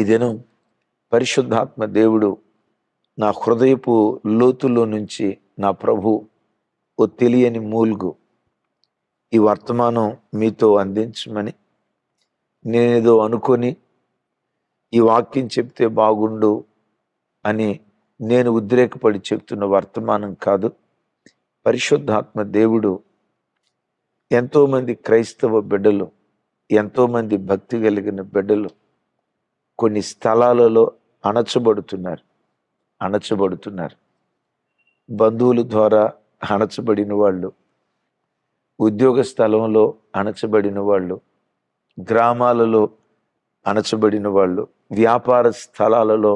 ఇదేను పరిశుద్ధాత్మ దేవుడు నా హృదయపు లోతుల్లో నుంచి నా ప్రభు ఓ తెలియని మూల్గు ఈ వర్తమానం మీతో అందించమని నేనేదో అనుకొని ఈ వాక్యం చెప్తే బాగుండు అని నేను ఉద్రేకపడి చెప్తున్న వర్తమానం కాదు. పరిశుద్ధాత్మ దేవుడు ఎంతోమంది క్రైస్తవ బిడ్డలు ఎంతోమంది భక్తి కలిగిన బిడ్డలు కొన్ని స్థలాలలో అణచబడుతున్నారు. అణచబడుతున్నారు. బంధువుల ద్వారా అణచబడిన వాళ్ళు ఉద్యోగ స్థలంలో అణచబడిన వాళ్ళు గ్రామాలలో అణచబడిన వాళ్ళు వ్యాపార స్థలాలలో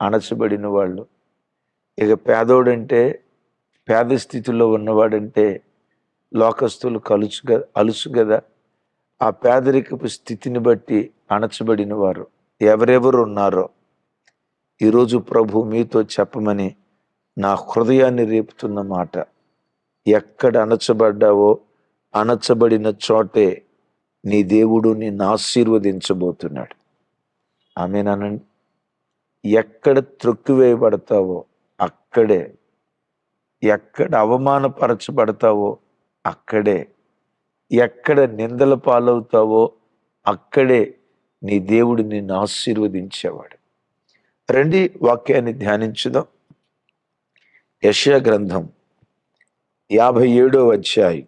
అణచబడిన వాళ్ళు. ఇక పేదోడంటే పేద స్థితిలో ఉన్నవాడంటే లోకస్తులు కలుసు అలుసు కదా ఆ పేదరికపు స్థితిని బట్టి అణచబడిన వారు ఎవరెవరు ఉన్నారో ఈరోజు ప్రభు మీతో చెప్పమని నా హృదయాన్ని రేపుతున్న మాట. ఎక్కడ అణచబడ్డావో అణచబడిన చోటే నీ దేవుడు నిన్ను ఆశీర్వదించబోతున్నాడు. ఆమెనానండి ఎక్కడ త్రొక్కివేయబడతావో అక్కడే. ఎక్కడ అవమానపరచబడతావో అక్కడే. ఎక్కడ నిందల పాలవుతావో అక్కడే. నీ దేవుడు నిన్ను ఆశీర్వదించేవాడు. రండి వాక్యాన్ని ధ్యానించుదాం. యశ్యా గ్రంథం యాభై ఏడో అధ్యాయం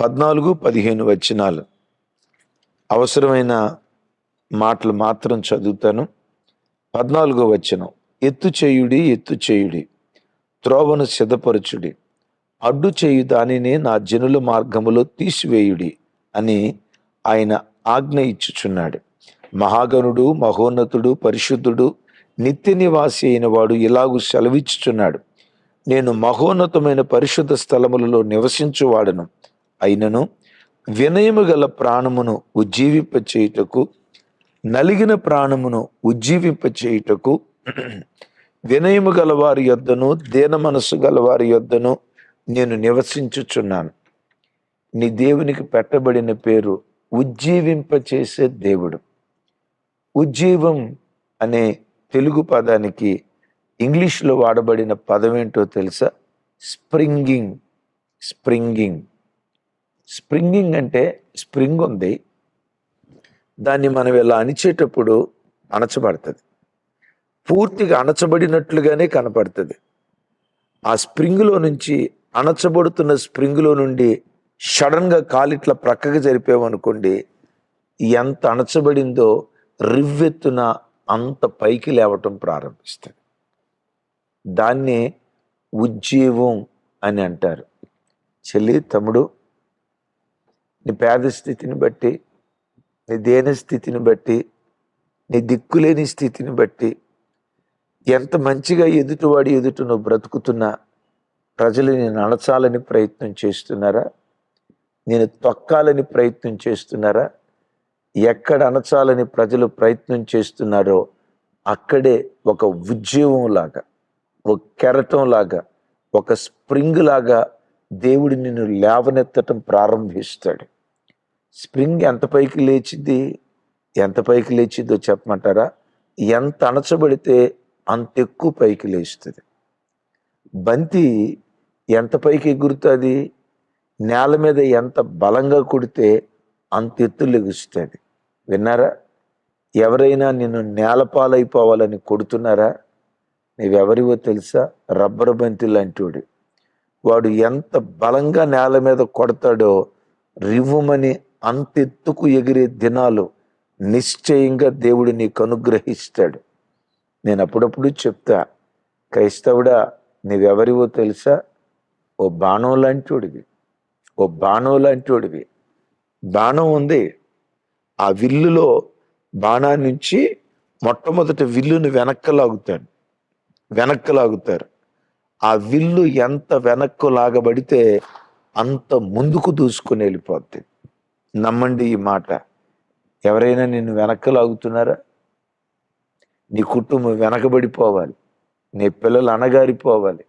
పద్నాలుగు పదిహేను వచనాలు. అవసరమైన మాటలు మాత్రం చదువుతాను. పద్నాలుగో వచనం ఎత్తు చేయుడి ఎత్తు చేయుడి త్రోవను సిద్ధపరచుడి అడ్డు చేయు దానిని నా జనుల మార్గములో తీసివేయుడి అని ఆయన ఆజ్ఞ ఇచ్చుచున్నాడు. మహాగణుడు మహోన్నతుడు పరిశుద్ధుడు నిత్య నివాసి అయిన వాడు ఇలాగూ సెలవిచ్చుచున్నాడు. నేను మహోన్నతమైన పరిశుద్ధ స్థలములలో నివసించువాడను. అయినను వినయము గల ప్రాణమును ఉజ్జీవింప చేయుటకు నలిగిన ప్రాణమును ఉజ్జీవింప చేయుటకు వినయము గల వారి యొద్దను దీన మనసు గల వారి యొద్దను నేను నివసించుచున్నాను. నీ దేవునికి పెట్టబడిన పేరు ఉజ్జీవింప చేసే దేవుడు. ఉజ్జీవం అనే తెలుగు పదానికి ఇంగ్లీష్లో వాడబడిన పదం ఏంటో తెలుసా? స్ప్రింగింగ్. స్ప్రింగింగ్. స్ప్రింగింగ్ అంటే స్ప్రింగ్ ఉంది. దాన్ని మనం ఇలా అణిచేటప్పుడు అణచబడుతుంది. పూర్తిగా అణచబడినట్లుగానే కనపడుతుంది. ఆ స్ప్రింగ్లో నుంచి అణచబడుతున్న స్ప్రింగ్లో నుండి సడన్గా కాలిట్ల ప్రక్కకి జరిపామనుకోండి ఎంత అణచబడిందో రివ్వెత్తున అంత పైకి లేవటం ప్రారంభిస్తుంది. దాన్ని ఉజ్జీవం అని అంటారు. చెల్లి తమ్ముడు నీ పేద స్థితిని బట్టి నీ దేన స్థితిని బట్టి నీ దిక్కులేని స్థితిని బట్టి ఎంత మంచిగా ఎదుటివాడి ఎదుట నువ్వు బ్రతుకుతున్నా ప్రజలు నేను అణచాలని ప్రయత్నం చేస్తున్నారా? నేను తొక్కాలని ప్రయత్నం చేస్తున్నారా? ఎక్కడ అణచాలని ప్రజలు ప్రయత్నం చేస్తున్నారో అక్కడే ఒక ఉద్యోగం లాగా ఒక కెరటం లాగా ఒక స్ప్రింగ్ లాగా దేవుడు నిన్ను లేవనెత్తటం ప్రారంభిస్తాడు. స్ప్రింగ్ ఎంత పైకి లేచింది? ఎంత పైకి లేచిందో చెప్పమంటారా? ఎంత అణచబడితే అంత ఎక్కువ పైకి లేస్తుంది. బంతి ఎంత పైకి ఎగురుతుంది? నేల మీద ఎంత బలంగా కొడితే అంత ఎత్తు లెగుస్తుంది విన్నారా? ఎవరైనా నిన్ను నేలపాలైపోవాలని కొడుతున్నారా? నీవెవరివో తెలుసా? రబ్బర్ బంతి లాంటివాడు. వాడు ఎంత బలంగా నేల మీద కొడతాడో రివ్వుమని అంత ఎత్తుకు ఎగిరే దినాలు నిశ్చయంగా దేవుడు నీకు అనుగ్రహిస్తాడు నేను అప్పుడప్పుడు చెప్తా క్రైస్తవుడా నీవెవరివో తెలుసా? ఓ బాణం లాంటివాడివి. ఓ బాణం లాంటివాడివి. బాణం ఉంది. ఆ విల్లులో బాణాన్ని నుంచి మొట్టమొదటి విల్లుని వెనక్కి లాగుతాడు. వెనక్కి లాగుతారు. ఆ విల్లు ఎంత వెనక్కు లాగబడితే అంత ముందుకు దూసుకుని వెళ్ళిపోద్ది. నమ్మండి ఈ మాట. ఎవరైనా నిన్ను వెనక్కి లాగుతున్నారా? నీ కుటుంబం వెనకబడిపోవాలి. నీ పిల్లలు అణగారిపోవాలి.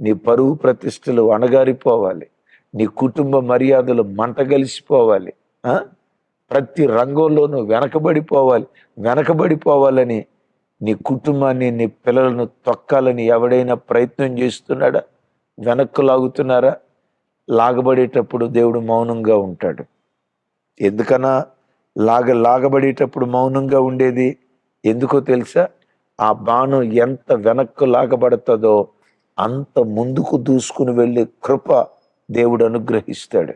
నీ పరువు ప్రతిష్టలు అణగారిపోవాలి. నీ కుటుంబ మర్యాదలు మంట కలిసిపోవాలి ప్రతి రంగంలోనూ వెనకబడిపోవాలి. వెనకబడిపోవాలని నీ కుటుంబాన్ని నీ పిల్లలను తొక్కాలని ఎవడైనా ప్రయత్నం చేస్తున్నాడా? వెనక్కు లాగుతున్నారా? లాగబడేటప్పుడు దేవుడు మౌనంగా ఉంటాడు. ఎందుకన్నా? లాగ లాగబడేటప్పుడు మౌనంగా ఉండేది ఎందుకో తెలుసా? ఆ బాణం ఎంత వెనక్కు లాగబడుతుందో అంత ముందుకు దూసుకుని వెళ్ళే కృప దేవుడు అనుగ్రహిస్తాడు.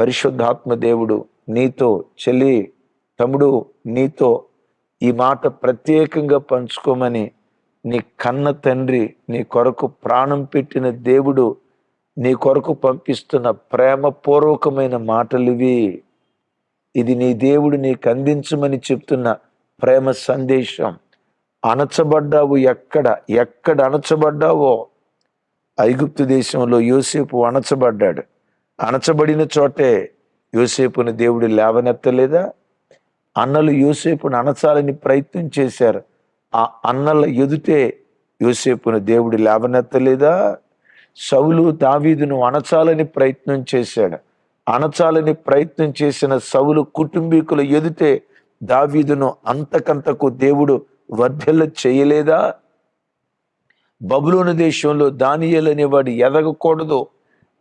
పరిశుద్ధాత్మ దేవుడు నీతో చెల్లి తమ్ముడు నీతో ఈ మాట ప్రత్యేకంగా పంచుకోమని నీ కన్న తండ్రి నీ కొరకు ప్రాణం పెట్టిన దేవుడు నీ కొరకు పంపిస్తున్న ప్రేమపూర్వకమైన మాటలువి ఇది నీ దేవుడు నీకు అందించమని చెప్తున్న ప్రేమ సందేశం. అణచబడ్డావు ఎక్కడ ఎక్కడ అణచబడ్డావో ఐగుప్తు దేశంలో యోసేపు అణచబడ్డాడు. అణచబడిన చోటే యోసేపుని దేవుడు లేవనెత్తలేదా? అన్నలు యోసేపును అణచాలని ప్రయత్నం చేశారు. ఆ అన్నల ఎదుటే యోసేపును దేవుడు లేవనెత్తలేదా? సౌలు దావీదును అణచాలని ప్రయత్నం చేశాడు. అణచాలని ప్రయత్నం చేసిన సౌలు కుటుంబీకుల ఎదుటే దావీదును అంతకంతకు దేవుడు వర్ధెల్ల చేయలేదా? బబులోని దేశంలో దానియల్ అనేవాడు ఎదగకూడదు.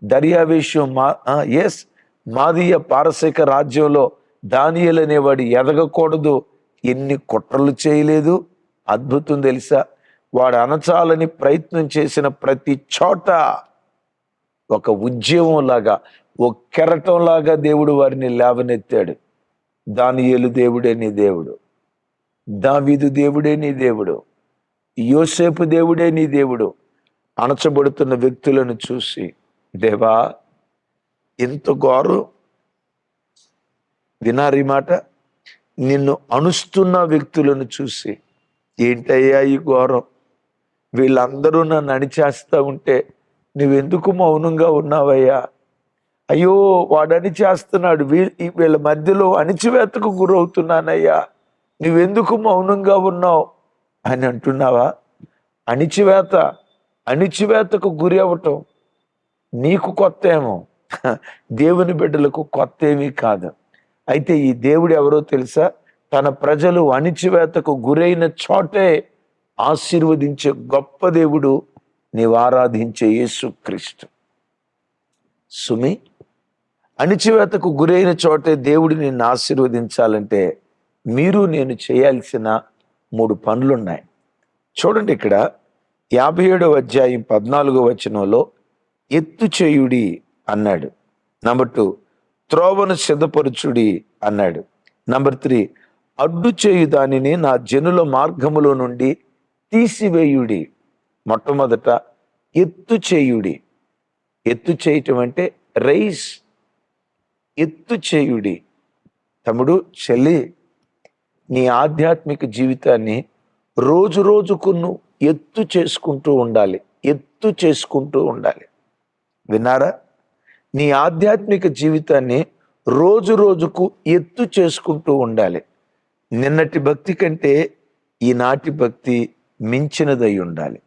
దర్యావేశం మా ఎస్ మాదీయ పారసీక రాజ్యంలో దానియల్ అనేవాడు ఎదగకూడదు. ఎన్ని కుట్రలు చేయలేదు. అద్భుతం తెలుసా? వాడు అనచాలని ప్రయత్నం చేసిన ప్రతి చోట ఒక ఉద్యమం లాగా ఓ కెరటం లాగా దేవుడు వారిని లేవనెత్తాడు. దానియేలు దేవుడే నీ దేవుడు. దావీదు దేవుడే నీ దేవుడు. యోసేపు దేవుడే నీ దేవుడు. అణచబడుతున్న వ్యక్తులను చూసి దేవా ఎంత గోరు వినారీ మాట? నిన్ను అణుస్తున్న వ్యక్తులను చూసి ఏంటయ్యా ఈ ఘోరం? వీళ్ళందరూ నన్ను అణిచేస్తూ ఉంటే నువ్వెందుకు మౌనంగా ఉన్నావయ్యా? అయ్యో వాడు అణిచేస్తున్నాడు. వీ వీళ్ళ మధ్యలో అణిచివేతకు గురవుతున్నానయ్యా. నువ్వెందుకు మౌనంగా ఉన్నావు? అని అంటున్నావా? అణిచివేత అణిచివేతకు గురి అవ్వటం నీకు కొత్త ఏమో దేవుని బిడ్డలకు కొత్త ఏమీ కాదు. అయితే ఈ దేవుడు ఎవరో తెలుసా? తన ప్రజలు అణిచివేతకు గురైన చోటే ఆశీర్వదించే గొప్ప దేవుడు నీవు ఆరాధించే యేసుక్రీస్తు సుమి అణిచివేతకు గురైన చోటే దేవుడు నిన్ను ఆశీర్వదించాలంటే మీరు నేను చేయాల్సిన మూడు పనులున్నాయి. చూడండి ఇక్కడ యాభై ఏడవ అధ్యాయం పద్నాలుగో వచనంలో ఎత్తు చేయుడి అన్నాడు. నంబర్ టూ త్రోవను సిద్ధపరచుడి అన్నాడు. నంబర్ త్రీ అడ్డు చేయు దానిని నా జనుల మార్గములో నుండి తీసివేయుడి. మొట్టమొదట ఎత్తు చేయుడి. ఎత్తు చేయటం అంటే రైస్. ఎత్తు చేయుడి. తమ్ముడు చెల్లి నీ ఆధ్యాత్మిక జీవితాన్ని రోజు రోజుకు నువ్వు ఎత్తు చేసుకుంటూ ఉండాలి ఎత్తు చేసుకుంటూ ఉండాలి. విన్నారా? నీ ఆధ్యాత్మిక జీవితాన్ని రోజు రోజుకు ఎత్తు చేసుకుంటూ ఉండాలి. నిన్నటి భక్తి కంటే ఈనాటి భక్తి మించినదై ఉండాలి.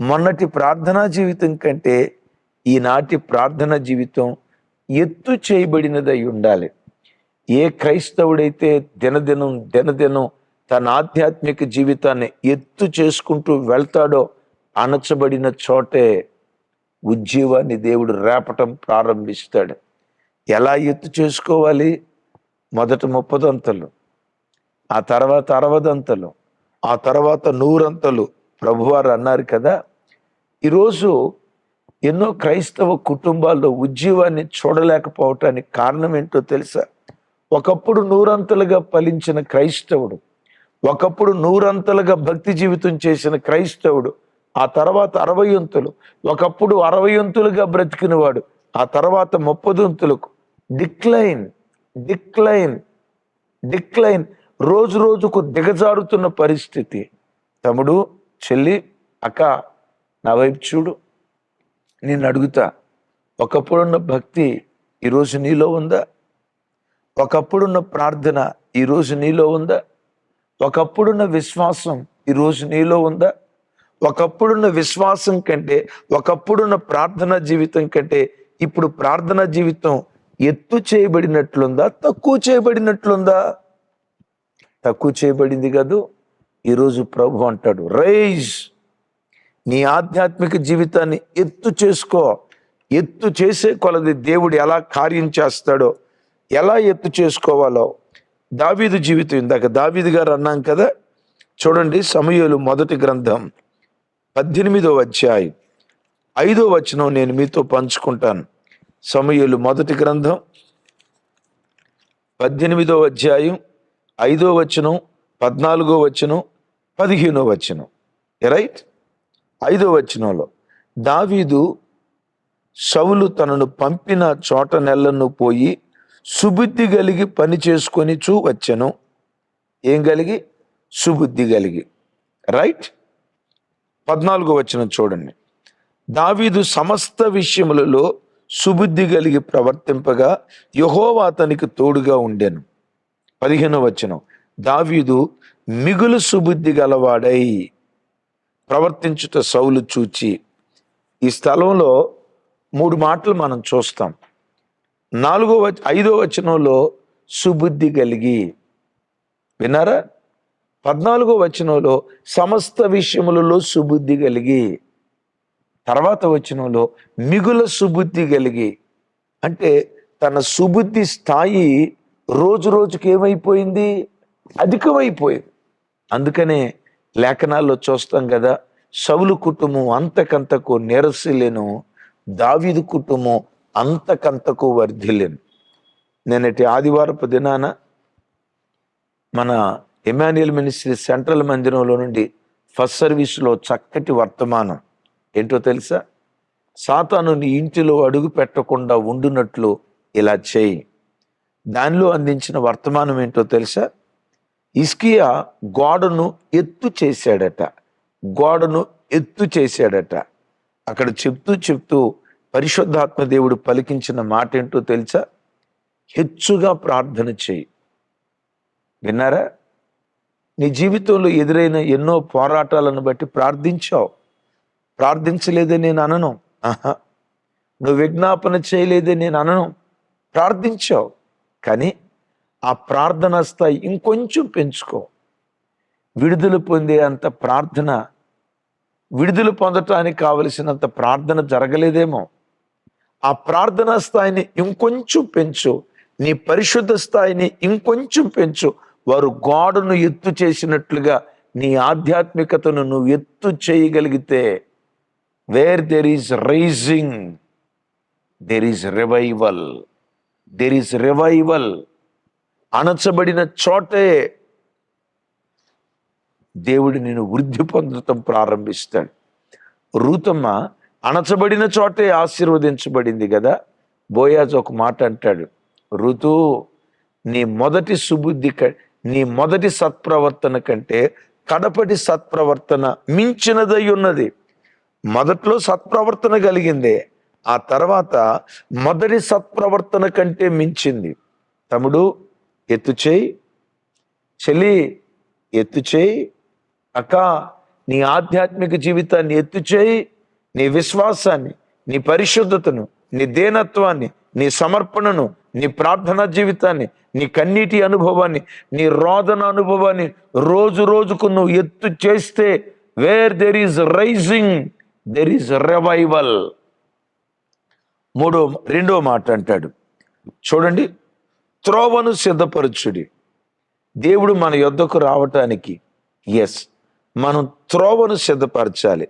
మొన్నటి ప్రార్థనా జీవితం కంటే ఈనాటి ప్రార్థనా జీవితం ఎత్తు చేయబడినదై ఉండాలి. ఏ క్రైస్తవుడైతే దినదినం దినదినం తన ఆధ్యాత్మిక జీవితాన్ని ఎత్తు చేసుకుంటూ వెళ్తాడో అణచబడిన చోటే ఉజ్జీవాన్ని దేవుడు రేపటం ప్రారంభిస్తాడు. ఎలా ఎత్తు చేసుకోవాలి? మొదట ముప్పదంతలు ఆ తర్వాత అరవదంతలు ఆ తర్వాత నూరంతలు. ప్రభువారు అన్నారు కదా ఈరోజు ఎన్నో క్రైస్తవ కుటుంబాల్లో ఉజ్జీవాన్ని చూడలేకపోవటానికి కారణం ఏంటో తెలుసా? ఒకప్పుడు నూరంతలుగా ఫలించిన క్రైస్తవుడు ఒకప్పుడు నూరంతలుగా భక్తి జీవితం చేసిన క్రైస్తవుడు ఆ తర్వాత అరవయంతులు ఒకప్పుడు అరవయంతులుగా బ్రతికినవాడు ఆ తర్వాత ముప్పదొంతులకు డిక్లైన్ డిక్లైన్ డిక్లైన్ రోజు రోజుకు దిగజారుతున్న పరిస్థితి. తమ్ముడు చెల్లి అక్క నా వైపు చూడు. నేను అడుగుతా ఒకప్పుడున్న భక్తి ఈరోజు నీలో ఉందా? ఒకప్పుడున్న ప్రార్థన ఈరోజు నీలో ఉందా? ఒకప్పుడున్న విశ్వాసం ఈరోజు నీలో ఉందా? ఒకప్పుడున్న విశ్వాసం కంటే ఒకప్పుడున్న ప్రార్థన జీవితం కంటే ఇప్పుడు ప్రార్థన జీవితం ఎత్తు చేయబడినట్లుందా? తక్కువ చేయబడినట్లుందా? తక్కువ చేయబడింది కదూ. ఈరోజు ప్రభు అంటాడు రైజ్ నీ ఆధ్యాత్మిక జీవితాన్ని ఎత్తు చేసుకో. ఎత్తు చేసే కొలది దేవుడు ఎలా కార్యం చేస్తాడో ఎలా ఎత్తు చేసుకోవాలో దావీదు జీవితం ఇందాక దావీదు గారు అన్నాం కదా. చూడండి సమయలు మొదటి గ్రంథం పద్దెనిమిదో అధ్యాయం ఐదో వచనం నేను మీతో పంచుకుంటాను. సమయలు మొదటి గ్రంథం పద్దెనిమిదో అధ్యాయం ఐదో వచనం పద్నాలుగో వచనం పదిహేనో వచనం. రైట్ ఐదో వచనంలో దావీదు సౌలు తనను పంపిన చోట నెలను పోయి సుబుద్ధి కలిగి పని చేసుకొని చూ వచ్చను. ఏం కలిగి? సుబుద్ధి కలిగి. రైట్? పద్నాలుగో వచ్చిన చూడండి. దావీదు సమస్త విషయములలో సుబుద్ధి కలిగి ప్రవర్తింపగా యహోవా అతనికి తోడుగా ఉండెను. పదిహేనో వచనం. దావీదు మిగులు సుబుద్ధి గలవాడై ప్రవర్తించుట సౌలు చూచి. ఈ స్థలంలో మూడు మాటలు మనం చూస్తాం. నాలుగో వచ ఐదో వచనంలో సుబుద్ధి కలిగి. విన్నారా? పద్నాలుగో వచనంలో సమస్త విషయములలో సుబుద్ధి కలిగి. తర్వాత వచనంలో మిగుల సుబుద్ధి కలిగి. అంటే తన సుబుద్ధి స్థాయి రోజు రోజుకి ఏమైపోయింది? అధికమైపోయింది. అందుకనే లేఖనాల్లో చూస్తాం కదా సవులు కుటుంబం అంతకంతకు నిరసిలేను దావీదు కుటుంబం అంతకంతకు వర్ధిల్లేను నేనటి ఆదివారపు దినాన మన ఎమాన్యుయల్ మినిస్ట్రీ సెంట్రల్ మందిరంలో నుండి ఫస్ట్ సర్వీస్లో చక్కటి వర్తమానం. ఏంటో తెలుసా? సాతాను నీ ఇంటిలో అడుగు పెట్టకుండా ఉండునట్లు ఇలా చేయి. దానిలో అందించిన వర్తమానం ఏంటో తెలుసా? ఇస్కియా గోడను ఎత్తు చేశాడట. గోడను ఎత్తు చేశాడట. అక్కడ చెప్తూ చెప్తూ పరిశుద్ధాత్మ దేవుడు పలికించిన మాట ఏంటో తెలుసా? హెచ్చుగా ప్రార్థన చేయి. విన్నారా? నీ జీవితంలో ఎదురైన ఎన్నో పోరాటాలను బట్టి ప్రార్థించావు. ప్రార్థించలేదే నేను అనను. ఆహా. నువ్వు విజ్ఞాపన చేయలేదే నేను అనను. ప్రార్థించావు. కానీ ఆ ప్రార్థన స్థాయి ఇంకొంచెం పెంచుకో. విడుదల పొందే అంత ప్రార్థన విడుదల పొందటానికి కావలసినంత ప్రార్థన జరగలేదేమో. ఆ ప్రార్థనా స్థాయిని ఇంకొంచెం పెంచు. నీ పరిశుద్ధ స్థాయిని ఇంకొంచెం పెంచు. వారు గోడను ఎత్తు చేసినట్లుగా నీ ఆధ్యాత్మికతను నువ్వు ఎత్తు చేయగలిగితే where there is rising there is revival there is revival అణచబడిన చోటే దేవుడు నేను వృద్ధి పొందటం ప్రారంభిస్తాడు. రూతమ్మ అణచబడిన చోటే ఆశీర్వదించబడింది కదా? బోయాజ్ ఒక మాట అంటాడు. ఋతు నీ మొదటి సుబుద్ధి క- నీ మొదటి సత్ప్రవర్తన కంటే కడపటి సత్ప్రవర్తన మించినదై ఉన్నది. మొదట్లో సత్ప్రవర్తన కలిగింది ఆ తర్వాత మొదటి సత్ప్రవర్తన కంటే మించింది. తమ్ముడు ఎత్తు చేయి. చెలి ఎత్తు చేయి. అక్క నీ ఆధ్యాత్మిక జీవితాన్ని ఎత్తు చేయి. నీ విశ్వాసాన్ని నీ పరిశుద్ధతను నీ దేనత్వాన్ని నీ సమర్పణను నీ ప్రార్థనా జీవితాన్ని నీ కన్నీటి అనుభవాన్ని నీ రోదన అనుభవాన్ని రోజు రోజుకు నువ్వు ఎత్తు చేస్తే where there is rising there is revival మూడో రెండో మాట అంటాడు. చూడండి త్రోవను సిద్ధపరచుడి. దేవుడు మన యొద్దకు రావటానికి ఎస్ మనం త్రోవను సిద్ధపరచాలి.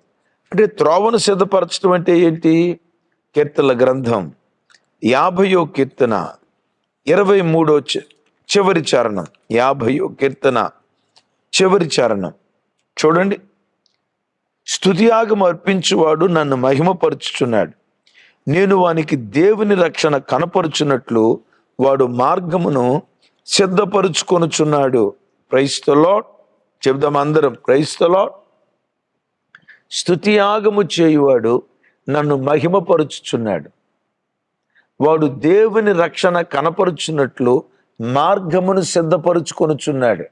అంటే త్రోవను సిద్ధపరచడం అంటే ఏంటి? కీర్తన గ్రంథం యాభయో కీర్తన ఇరవై మూడో చి- చివరి చరణం. యాభయో కీర్తన చివరి చరణం. చూడండి. స్తుతియాగం అర్పించువాడు నన్ను మహిమపరుచుచున్నాడు. నేను వానికి దేవుని రక్షణ కనపరుచున్నట్లు వాడు మార్గమును సిద్ధపరుచుకొనుచున్నాడు. క్రైస్తలో చెబుదాం అందరం. క్రైస్తలో స్తుతియాగము చేయువాడు నన్ను మహిమపరుచుచున్నాడు. వాడు దేవుని రక్షణ కనపరుచున్నట్లు మార్గమును సిద్ధపరుచుకొనుచున్నాడు.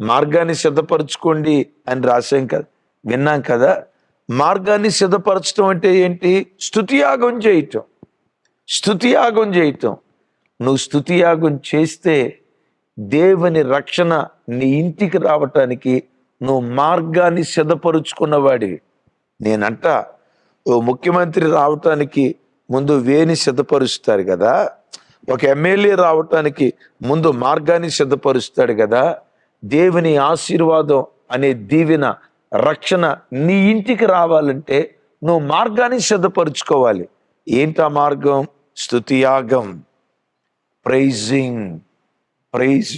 మార్గాన్ని సిద్ధపరచుకోండి అని రాసాం కదా విన్నాం కదా? మార్గాన్ని సిద్ధపరచడం అంటే ఏంటి? స్థుతియాగం చేయటం. స్తుతియాగం చేయటం. నువ్వు స్థుతియాగం చేస్తే దేవుని రక్షణ నీ ఇంటికి రావటానికి నువ్వు మార్గాన్ని సిద్ధపరుచుకున్నవాడివి. నేనంట ఓ ముఖ్యమంత్రి రావటానికి ముందు వేని సిద్ధపరుస్తారు కదా. ఒక ఎమ్మెల్యే రావటానికి ముందు మార్గాన్ని సిద్ధపరుస్తాడు కదా. దేవుని ఆశీర్వాదం అనే దీవెన రక్షణ నీ ఇంటికి రావాలంటే నువ్వు మార్గాన్ని సిద్ధపరుచుకోవాలి. ఏంటా మార్గం? స్థుతియాగం praising praise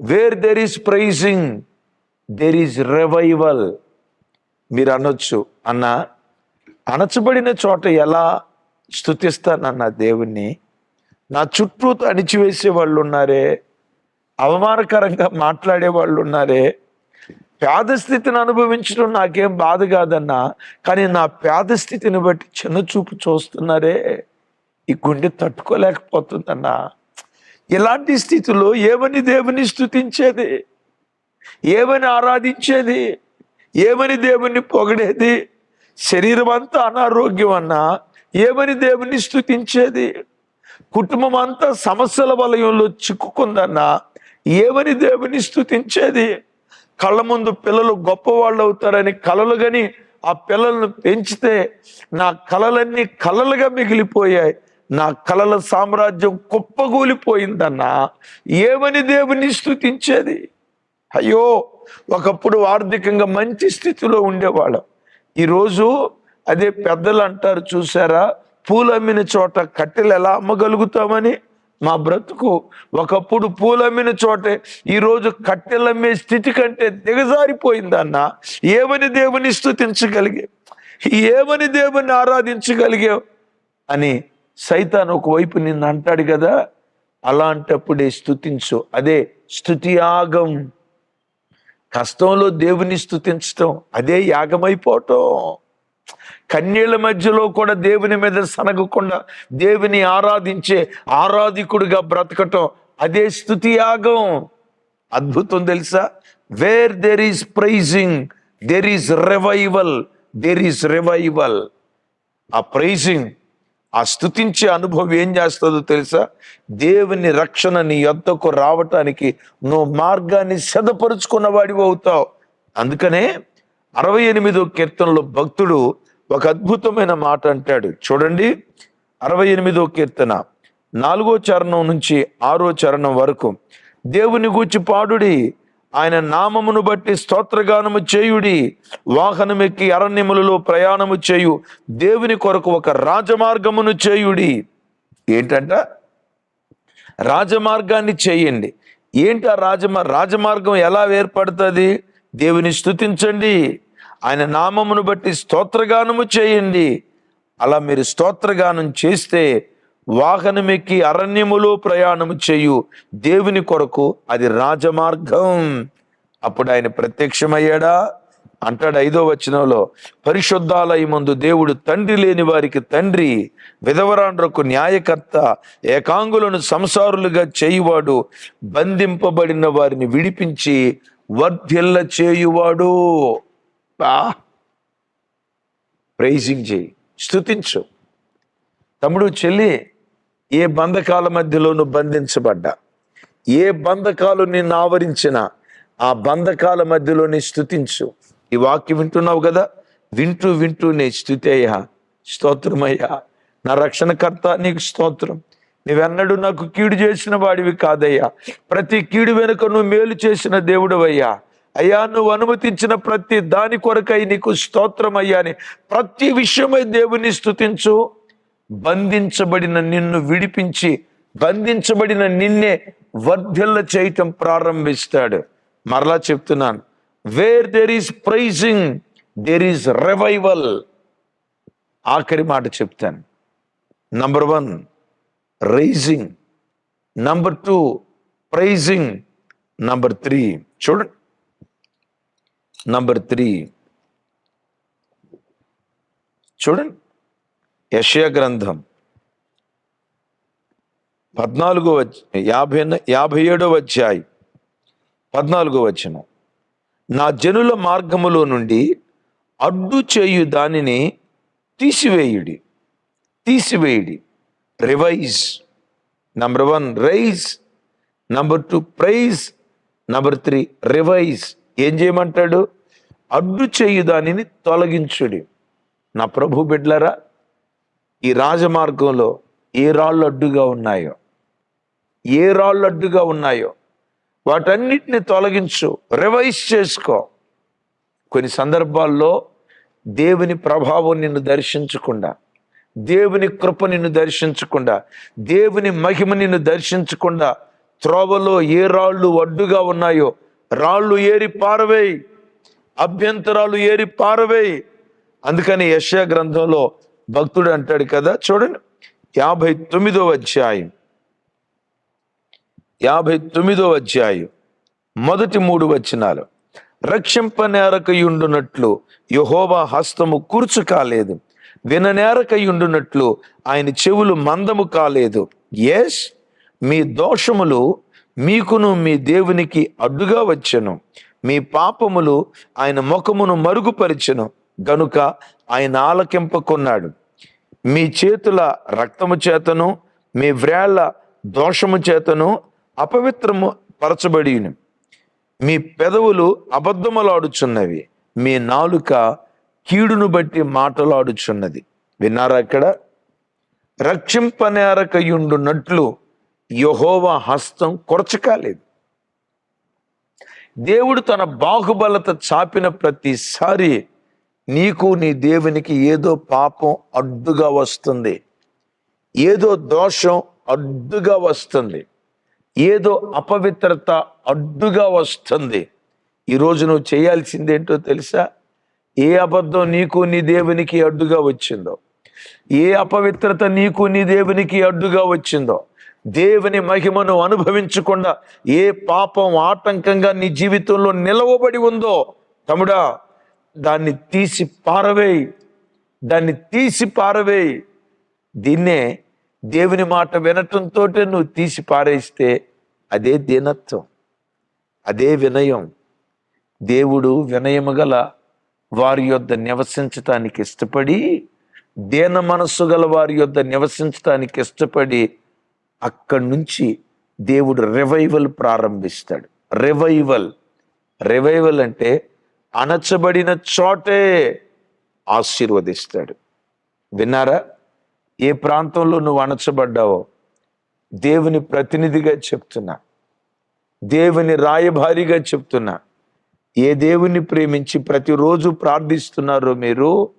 where there is praising there is revival మీరు అనొచ్చు అన్న అణచబడిన చోట ఎలా స్థుతిస్తానన్న దేవుణ్ణి నా చుట్టూ అణిచివేసే వాళ్ళు ఉన్నారే అవమానకరంగా మాట్లాడే వాళ్ళు ఉన్నారే పేద స్థితిని అనుభవించడం నాకేం బాధ కాదన్నా కానీ నా పేద స్థితిని బట్టి చిన్న చూపు చూస్తున్నారే ఈ గుండె తట్టుకోలేకపోతుందన్నా. ఇలాంటి స్థితిలో ఏమని దేవుని స్థుతించేది ఏమని ఆరాధించేది? ఏమని దేవుణ్ణి పొగిడేది? శరీరం అంతా అనారోగ్యం అన్నా ఏమని దేవుణ్ణి స్థుతించేది కుటుంబం అంతా సమస్యల వలయంలో చిక్కుకుందన్నా ఏమని దేవుని స్థుతించేది కళ్ళ ముందు పిల్లలు గొప్పవాళ్ళు అవుతారని కలలు గని ఆ పిల్లలను పెంచితే నా కలలన్నీ కలలుగా మిగిలిపోయాయి. నా కలల సామ్రాజ్యం కుప్పగూలిపోయిందన్నా ఏమని దేవుని స్థుతించేది అయ్యో! ఒకప్పుడు ఆర్థికంగా మంచి స్థితిలో ఉండేవాళ్ళం. ఈరోజు అదే పెద్దలు అంటారు చూసారా పూలు అమ్మిన చోట కట్టెలు ఎలా అమ్మగలుగుతామని? మా బ్రతుకు ఒకప్పుడు పూలమ్మిన చోటే ఈరోజు కట్టెలమ్మే స్థితి కంటే దిగజారిపోయిందన్న ఏమని దేవుని స్థుతించగలిగే ఏమని దేవుని ఆరాధించగలిగావు? అని సైతాన్ ఒకవైపు నిన్ను అంటాడు కదా అలాంటప్పుడే స్థుతించు. అదే స్థుతియాగం. కష్టంలో దేవుని స్థుతించటం అదే యాగమైపోవటం. కన్యల మధ్యలో కూడా దేవుని మీద సనగకుండా దేవుని ఆరాధించే ఆరాధికుడిగా బ్రతకటం అదే స్థుతి యాగం. అద్భుతం తెలుసా? Where there is praising there is revival there is revival ఆ ప్రైజింగ్ ఆ స్థుతించే అనుభవం ఏం చేస్తుందో తెలుసా? దేవుని రక్షణ నీ యొద్దకు రావటానికి నువ్వు మార్గాన్ని సిద్ధపరుచుకున్న వాడివి అవుతావు. అందుకనే అరవై ఎనిమిదో కీర్తనలో భక్తుడు ఒక అద్భుతమైన మాట అంటాడు. చూడండి అరవై ఎనిమిదో కీర్తన నాలుగో చరణం నుంచి ఆరో చరణం వరకు. దేవుని గూర్చి పాడుడి. ఆయన నామమును బట్టి స్తోత్రగానము చేయుడి. వాహనమెక్కి అరణ్యములలో ప్రయాణము చేయు. దేవుని కొరకు ఒక రాజమార్గమును చేయుడి. ఏంటంట? రాజమార్గాన్ని చేయండి. ఏంటి ఆ రాజమా రాజమార్గం ఎలా ఏర్పడుతుంది? దేవుని స్తుతించండి. ఆయన నామమును బట్టి స్తోత్రగానము చేయండి. అలా మీరు స్తోత్రగానం చేస్తే వాహనమెక్కి అరణ్యములో ప్రయాణము చేయు దేవుని కొరకు అది రాజమార్గం. అప్పుడు ఆయన ప్రత్యక్షమయ్యాడా? అంటాడు ఐదో వచనంలో పరిశుద్ధాలయ ముందు దేవుడు తండ్రి లేని వారికి తండ్రి విధవరాండ్రకు న్యాయకర్త ఏకాంగులను సంసారులుగా చేయువాడు బంధింపబడిన వారిని విడిపించి వర్ధిల్ల చేయువాడు. ప్రైజింగ్ చేయి స్థుతించు తమ్ముడు చెల్లి ఏ బంధకాల మధ్యలో నువ్వు బంధించబడ్డా? ఏ బంధకాలు నిన్ను ఆవరించినా ఆ బంధకాల మధ్యలో నీ స్థుతించు. ఈ వాక్యం వింటున్నావు కదా? వింటూ వింటూ నీ స్థుతి స్తోత్రమయ్యా. నా రక్షణకర్త నీకు స్తోత్రం. నువ్వెన్నడూ నాకు కీడు చేసిన వాడివి కాదయ్యా. ప్రతి కీడు వెనుక నువ్వు మేలు చేసిన దేవుడు అయ్యా అయ్యా నువ్వు అనుమతించిన ప్రతి దాని కొరకై నీకు స్తోత్రం అయ్యా అని ప్రతి విషయమై దేవుని స్తుతించు బంధించబడిన నిన్ను విడిపించి బంధించబడిన నిన్నే వర్ధిల్ల చేయటం ప్రారంభిస్తాడు. మరలా చెప్తున్నాను. Where there is praising there is revival ఆఖరి మాట చెప్తాను. Number one rising number two praising number three చూడండి. నంబర్ త్రీ చూడండి. యశయ గ్రంథం పద్నాలుగో వచ్చ యాభై యాభై ఏడో వచ్చాయి పద్నాలుగో వచ్చిన నా జనుల మార్గములో నుండి అడ్డు చేయు దానిని తీసివేయుడి. తీసివేయుడి. Revise number one rise number two praise number three revise ఏం చేయమంటాడు? అడ్డు చేయు దానిని తొలగించుడి. నా ప్రభు బిడ్లరా ఈ రాజమార్గంలో ఏ రాళ్ళు అడ్డుగా ఉన్నాయో ఏ రాళ్ళు అడ్డుగా ఉన్నాయో వాటన్నిటిని తొలగించు రివైజ్ చేసుకో. కొన్ని సందర్భాల్లో దేవుని ప్రభావం నిన్ను దర్శించకుండా దేవుని కృప నిన్ను దర్శించకుండా దేవుని మహిమ నిన్ను దర్శించకుండా త్రోవలో ఏ రాళ్ళు అడ్డుగా ఉన్నాయో రాళ్ళు ఏరి పారవేయి అభ్యంతరాలు ఏరి పారవేయి. అందుకని యశ గ్రంథంలో భక్తుడు అంటాడు కదా చూడండి. యాభై తొమ్మిదో అధ్యాయం. యాభై తొమ్మిదో అధ్యాయం. మొదటి మూడు వచనాలు. రక్షింపనేరకయుండునట్లు యహోవా హస్తము కూర్చు కాలేదు. విననేరకయుండునట్లు ఆయన చెవులు మందము కాలేదు. ఎస్ మీ దోషములు మీకును మీ దేవునికి అడ్డుగా వచ్చెను. మీ పాపములు ఆయన ముఖమును మరుగుపరిచెను. గనుక ఆయన ఆలకింపకున్నాడు మీ చేతుల రక్తము చేతను మీ వ్రేళ్ళ దోషము చేతను అపవిత్రము పరచబడి మీ పెదవులు అబద్ధములాడుచున్నవి మీ నాలుక కీడును బట్టి మాటలాడుచున్నది. విన్నారా ఇక్కడ? రక్షింపనేరకయుండునట్లు యహోవా హస్తం కొరచకాలేదు దేవుడు తన బాహుబలత చాపిన ప్రతిసారి నీకు నీ దేవునికి ఏదో పాపం అడ్డుగా వస్తుంది. ఏదో దోషం అడ్డుగా వస్తుంది. ఏదో అపవిత్రత అడ్డుగా వస్తుంది. ఈరోజు నువ్వు చేయాల్సిందేంటో తెలుసా? ఏ అబద్ధం నీకు నీ దేవునికి అడ్డుగా వచ్చిందో? ఏ అపవిత్రత నీకు నీ దేవునికి అడ్డుగా వచ్చిందో? దేవుని మహిమను అనుభవించకుండా ఏ పాపం ఆటంకంగా నీ జీవితంలో నిలవబడి ఉందో? తమ్ముడా దాన్ని తీసి పారవేయి దాన్ని తీసి పారవేయి. దీన్నే దేవుని మాట వినటంతో నువ్వు తీసి పారేస్తే అదే దీనత్వం అదే వినయం. దేవుడు వినయము గల వారి యొద్ద నివసించటానికి ఇష్టపడి దీన మనస్సు గల వారి యొద్ద నివసించటానికి ఇష్టపడి అక్కడి నుంచి దేవుడు రివైవల్ ప్రారంభిస్తాడు. రివైవల్ రివైవల్ అంటే అణచబడిన చోటే ఆశీర్వదిస్తాడు. విన్నారా? ఏ ప్రాంతంలో నువ్వు అణచబడ్డావో దేవుని ప్రతినిధిగా చెప్తున్నా. దేవుని రాయభారిగా చెప్తున్నా. ఏ దేవుని ప్రేమించి ప్రతిరోజు ప్రార్థిస్తున్నారో మీరు?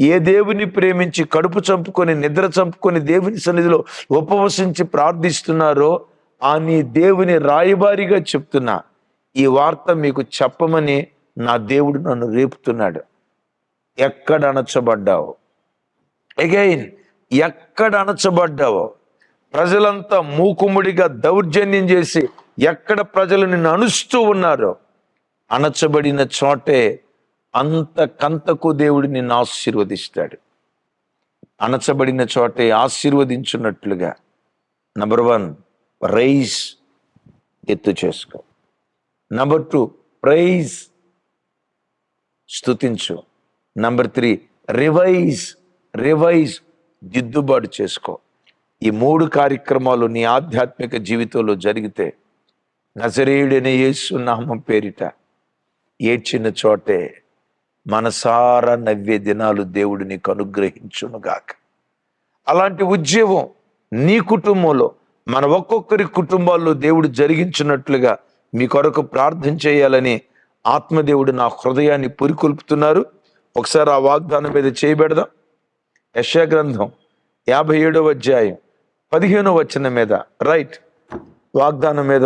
ఏ దేవుని ప్రేమించి కడుపు చంపుకొని నిద్ర చంపుకొని దేవుని సన్నిధిలో ఉపవసించి ప్రార్థిస్తున్నారో ఆ నీ దేవుని రాయబారిగా చెప్తున్నా. ఈ వార్త మీకు చెప్పమని నా దేవుడు నన్ను రేపుతున్నాడు. ఎక్కడ అణచబడ్డావు? అగైన్ ఎక్కడ అణచబడ్డావో? ప్రజలంతా మూకుముడిగా దౌర్జన్యం చేసి ఎక్కడ ప్రజలు నిన్ను అణుస్తూ ఉన్నారో? అణచబడిన చోటే అంతకంతకు దేవుడు నిన్ను ఆశీర్వదిస్తాడు. అణచబడిన చోటే ఆశీర్వదించున్నట్లుగా. నంబర్ వన్ రైస్ ఎత్తు చేసుకో నంబర్ టూ ప్రైజ్ స్తుతించు. నంబర్ త్రీ రివైజ్ రివైజ్ దిద్దుబాటు చేసుకో. ఈ మూడు కార్యక్రమాలు నీ ఆధ్యాత్మిక జీవితంలో జరిగితే నజరేయుడని యేసు నామం పేరిట ఏడ్చిన చోటే మనసారా నవ్వే దినాలు దేవుడు నీకు అనుగ్రహించునుగాక. అలాంటి ఉద్యమం నీ కుటుంబంలో మన ఒక్కొక్కరి కుటుంబాల్లో దేవుడు జరిగించినట్లుగా మీ కొరకు ప్రార్థన చేయాలని ఆత్మదేవుడు నా హృదయాన్ని పురికొల్పుతున్నారు. ఒకసారి ఆ వాగ్దానం మీద చేయబెడదాం. యశగ్రంథం యాభై ఏడవ అధ్యాయం పదిహేనో వచనం మీద రైట్ వాగ్దానం మీద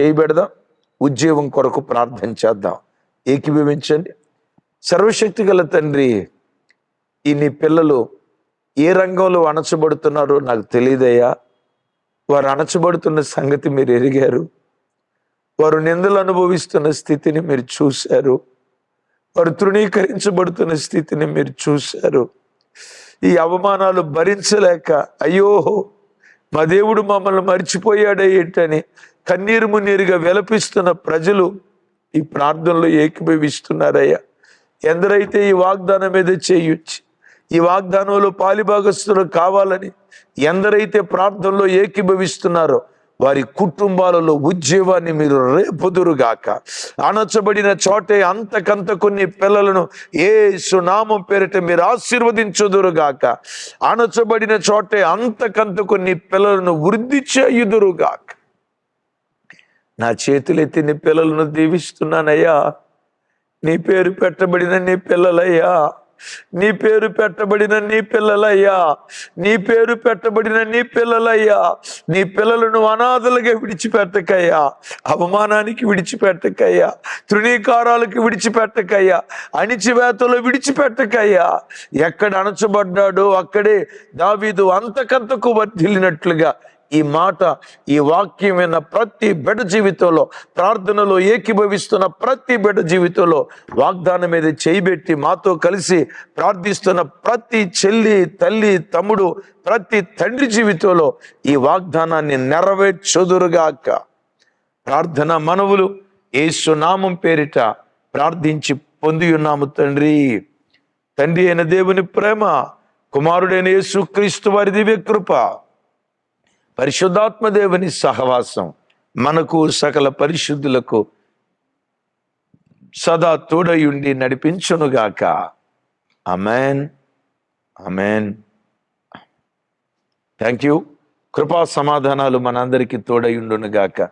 చేయబెడదాం. ఉద్యోగం కొరకు ప్రార్థన చేద్దాం. ఏకీభవించండి. సర్వశక్తి గల తండ్రి ఈ నీ పిల్లలు ఏ రంగంలో అణచబడుతున్నారో నాకు తెలియదయ్యా. వారు అణచబడుతున్న సంగతి మీరు ఎరిగారు. వారు నిందలు అనుభవిస్తున్న స్థితిని మీరు చూశారు. వారు తృణీకరించబడుతున్న స్థితిని మీరు చూశారు. ఈ అవమానాలు భరించలేక అయ్యో మా దేవుడు మమ్మల్ని మర్చిపోయాడే ఏంటని కన్నీరు మున్నీరుగా విలపిస్తున్న ప్రజలు ఈ ప్రార్థనలో ఏకీభవిస్తున్నారయ్యా. ఎందరైతే ఈ వాగ్దానం మీద చేయొచ్చు ఈ వాగ్దానంలో పాలిభాగస్తులు కావాలని ఎందరైతే ప్రార్థనలో ఏకీభవిస్తున్నారో వారి కుటుంబాలలో ఉద్యోగాన్ని మీరు రేపుదురుగాక. అణచబడిన చోటే అంతకంత కొన్ని పిల్లలను ఏ సునామం పేరిట మీరు ఆశీర్వదించుదురుగాక. అణచబడిన చోటే అంతకంత కొన్ని పిల్లలను వృద్ధి చేయుదురుగాక. నా చేతులెత్తి నీ పిల్లలను దీవిస్తున్నానయ్యా. నీ పేరు పెట్టబడిన నీ పిల్లలయ్యా. నీ పేరు పెట్టబడిన నీ పిల్లలయ్యా. నీ పేరు పెట్టబడిన నీ పిల్లలయ్యా. నీ పిల్లలను అనాథలుగా విడిచిపెట్టకయ్యా. అవమానానికి విడిచిపెట్టకయ్యా. తృణీకారాలకు విడిచిపెట్టకయ్యా. అణిచివేతలో విడిచిపెట్టకయ్యా. ఎక్కడ అణచబడ్డాడో అక్కడే దావీదు అంతకంతకు వర్ధిల్లినట్లుగా ఈ మాట ఈ వాక్యం విన్న ప్రతి బిడ్డ జీవితంలో ప్రార్థనలో ఏకీభవిస్తున్న ప్రతి బిడ్డ జీవితంలో వాగ్దానం మీద చేయబెట్టి మాతో కలిసి ప్రార్థిస్తున్న ప్రతి చెల్లి తల్లి తమ్ముడు ప్రతి తండ్రి జీవితంలో ఈ వాగ్దానాన్ని నెరవేర్చుదురుగాక. ప్రార్థన మనవులు యేసు నామం పేరిట ప్రార్థించి పొంది ఉన్నాము తండ్రి. తండ్రి అయిన దేవుని ప్రేమ కుమారుడైన యేసు క్రీస్తు వారి దివ్య కృప పరిశుద్ధాత్మదేవుని సహవాసం మనకు సకల పరిశుద్ధులకు సదా తోడయుండి నడిపించునుగాక. అమెన్ అమెన్ థ్యాంక్ యూ కృపా సమాధానాలు మనందరికీ తోడయుండునుగాక.